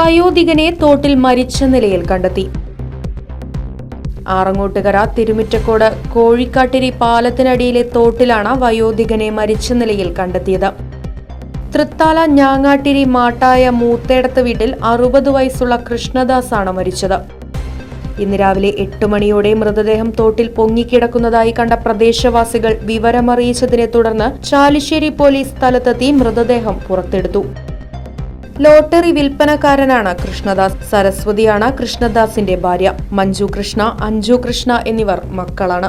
വയോധികനെ തോട്ടിൽ മരിച്ച നിലയിൽ കണ്ടെത്തി. ആറങ്ങോട്ടുകര തിരുമിറ്റക്കോട് കോഴിക്കാട്ടിരി പാലത്തിനടിയിലെ തോട്ടിലാണ് വയോധികനെ മരിച്ച നിലയിൽ കണ്ടെത്തിയത്. തൃത്താല ഞാങ്ങാട്ടിരി മാട്ടായ മൂത്തേടത്ത് വീട്ടിൽ അറുപത് വയസ്സുള്ള കൃഷ്ണദാസാണ് മരിച്ചത്. ഇന്ന് രാവിലെ എട്ട് മണിയോടെ മൃതദേഹം തോട്ടിൽ പൊങ്ങിക്കിടക്കുന്നതായി കണ്ട പ്രദേശവാസികൾ വിവരമറിയിച്ചതിനെ തുടർന്ന് ചാലിശ്ശേരി പോലീസ് സ്ഥലത്തെത്തി മൃതദേഹം പുറത്തെടുത്തു. ലോട്ടറി വിൽപ്പനക്കാരനാണ് കൃഷ്ണദാസ്. സരസ്വതിയാണ് കൃഷ്ണദാസിന്റെ ഭാര്യ. മഞ്ജു കൃഷ്ണ അഞ്ജു കൃഷ്ണ എന്നിവർ മക്കളാണ്.